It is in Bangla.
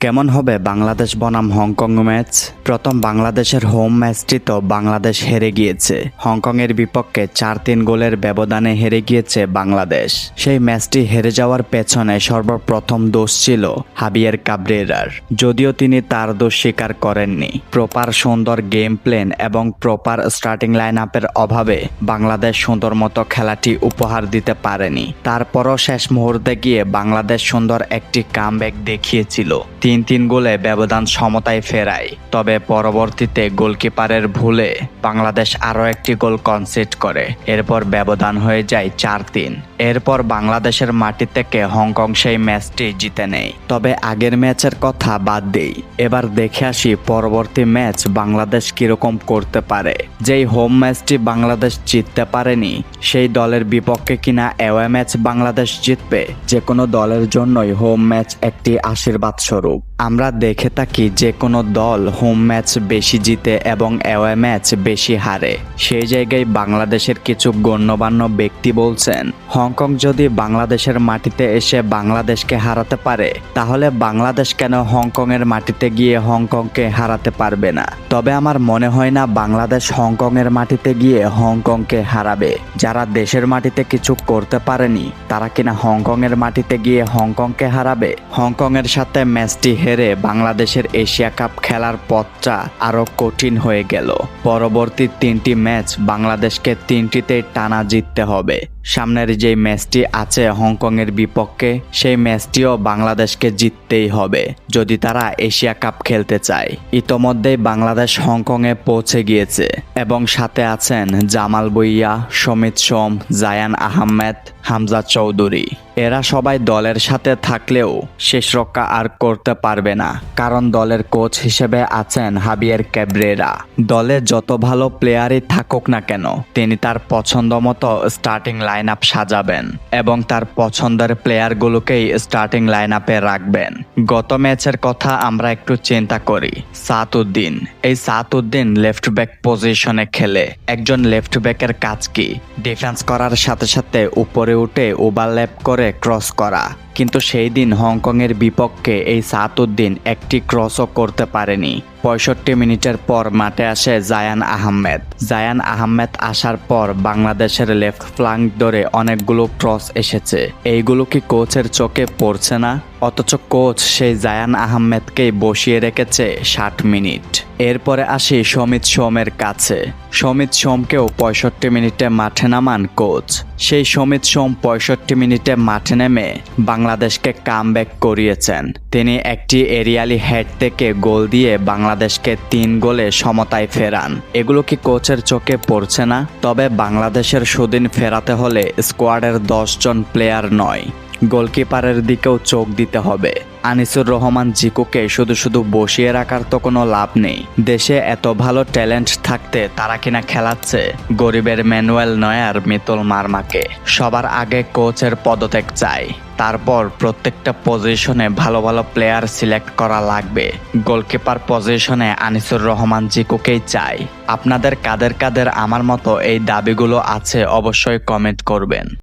কেমন হবে বাংলাদেশ বনাম হংকং ম্যাচ? প্রথম বাংলাদেশের হোম ম্যাচটি তো বাংলাদেশ হেরে গিয়েছে। হংকংয়ের বিপক্ষে চার তিন গোলের ব্যবধানে হেরে গিয়েছে বাংলাদেশ। সেই ম্যাচটি হেরে যাওয়ার পেছনে সর্বপ্রথম দোষ ছিল হাবিয়ার কাবরেরার। যদিও তিনি তার দোষ স্বীকার করেননি। প্রপার সুন্দর গেম প্লেন এবং প্রপার স্টার্টিং লাইন আপের অভাবে বাংলাদেশ সুন্দর মতো খেলাটি উপহার দিতে পারেনি। তারপরও শেষ মুহূর্তে গিয়ে বাংলাদেশ সুন্দর একটি কামব্যাক দেখিয়েছিল। তিন তিন গোলে ব্যবধান সমতায় ফেরায়। তবে পরবর্তীতে গোলকিপারের ভুলে বাংলাদেশ আরও একটি গোল কনসিড করে। এরপর ব্যবধান হয়ে যায় চার তিন। এরপর বাংলাদেশের মাটি থেকে হংকং সেই ম্যাচটি জিতে নেয়। তবে আগের ম্যাচের কথা বাদ দেই। এবার দেখে আসি পরবর্তী ম্যাচ বাংলাদেশ কীরকম করতে পারে। যেই হোম ম্যাচটি বাংলাদেশ জিততে পারেনি, সেই দলের বিপক্ষে কিনা অ্যাওয়ে ম্যাচ বাংলাদেশ জিতবে যে কোনো দলের জন্যই হোম ম্যাচ একটি আশীর্বাদ স্বরূপ know আমরা দেখে থাকি যে কোনো দল হোম ম্যাচ বেশি জিতে এবং অ্যাওয়ে ম্যাচ বেশি হারে। সেই জায়গায় বাংলাদেশের কিছু গণ্যমান্য ব্যক্তি বলছেন, হংকং যদি বাংলাদেশের মাটিতে এসে বাংলাদেশকে হারাতে পারে, তাহলে বাংলাদেশ কেন হংকংয়ের মাটিতে গিয়ে হংকংকে হারাতে পারবে না? তবে আমার মনে হয় না বাংলাদেশ হংকংয়ের মাটিতে গিয়ে হংকংকে হারাবে। যারা দেশের মাটিতে কিছু করতে পারেনি, তারা কিনা হংকংয়ের মাটিতে গিয়ে হংকংকে হারাবে? হংকংয়ের সাথে ম্যাচটি হেরে বাংলাদেশের এশিয়া কাপ খেলার পথটা আরও কঠিন হয়ে গেল। পরবর্তী তিনটি ম্যাচ বাংলাদেশকে তিনটিতে টানা জিততে হবে। সামনের যে ম্যাচটি আছে হংকংয়ের বিপক্ষে, সেই ম্যাচটিও বাংলাদেশকে জিততেই হবে, যদি তারা এশিয়া কাপ খেলতে চায়। ইতোমধ্যেই বাংলাদেশ হংকংয়ে পৌঁছে গিয়েছে, এবং সাথে আছেন জামাল বইয়া সমিত সোম, জায়ান আহমেদ, হামজা চৌধুরী। এরা সবাই দলের সাথে থাকলেও শেষ রক্ষা আর করতে পারবে না, কারণ দলের কোচ হিসেবে আছেন হাবিয়ার ক্যাব্রেরা। দলে যত ভালো প্লেয়ারই থাকুক না কেন, তিনি তার পছন্দ মতো স্টার্টিং লাইন আপ সাজাবেন এবং তার পছন্দের প্লেয়ারগুলোকেই স্টার্টিং লাইন আপে রাখবেন। গত ম্যাচের কথা আমরা একটু চিন্তা করি। সাতুদ্দিন এই সাতুদ্দিন লেফট ব্যাক পজিশনে খেলে। একজন লেফট ব্যাকের কাজ কি? ডিফেন্স করার সাথে সাথে উপরে উঠে ওভারল্যাপ করে ক্রস করা। কিন্তু সেই দিন হংকংয়ের বিপক্ষে এই সাতুদ্দিন একটি ক্রসও করতে পারেনি। পঁয়ষট্টি মিনিটের পর মাঠে আসে জায়ান আহমেদ। জায়ান আহমেদ আসার পর বাংলাদেশের লেফট ফ্লাঙ্ক ধরে অনেকগুলো ক্রস এসেছে। এইগুলো কি কোচের চোখে পড়ছে না? অথচ কোচ সেই জায়ান আহমেদকেই বসিয়ে রেখেছে ষাট মিনিট। এরপরে আসি সমিত সোমের কাছে। সমিত সোমকেও পঁয়ষট্টি মিনিটে মাঠে নামান কোচ। সেই সমিত সোম পঁয়ষট্টি মিনিটে মাঠে নেমে বাংলাদেশকে কামব্যাক করিয়েছেন। তিনি একটি এরিয়ালি হেড থেকে গোল দিয়ে বাংলাদেশকে তিন গোলে সমতায় ফেরান। এগুলো কি কোচের চোখে পড়ছে না? তবে বাংলাদেশের সুদিন ফেরাতে হলে স্কোয়াডের জন প্লেয়ার নয়। গোলকিপারের দিকেও চোখ দিতে হবে। আনিসুর রহমান জিকুকে শুধু শুধু বসিয়ে রাখার তো কোনো লাভ নেই। দেশে এত ভালো ট্যালেন্ট থাকতে তারা কিনা খেলাচ্ছে? গরিবের ম্যানুয়েল নয়ার মিতুল মারমাকে। সবার আগে কোচের পদত্যাগ চাই। তারপর প্রত্যেকটা পজিশনে ভালো ভালো প্লেয়ার সিলেক্ট করা লাগবে। গোলকিপার পজিশনে আনিসুর রহমান জিকুকেই চাই। আপনাদের কাদের কাদের আমার মতো এই দাবিগুলো আছে অবশ্যই কমেন্ট করবেন।